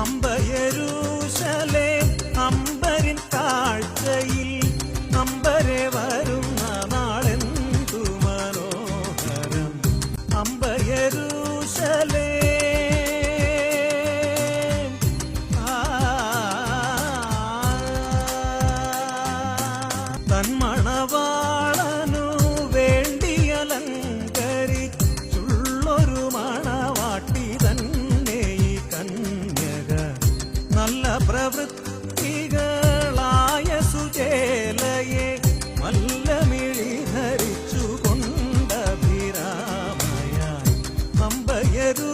அம்பயரூசலே அம்பரின் தாழ் പ്രവൃത്തികളായ സുചേലയെ മല്ലമിഴി ധരിച്ചു കൊണ്ടഭിരാമയായി അമ്പയരൂ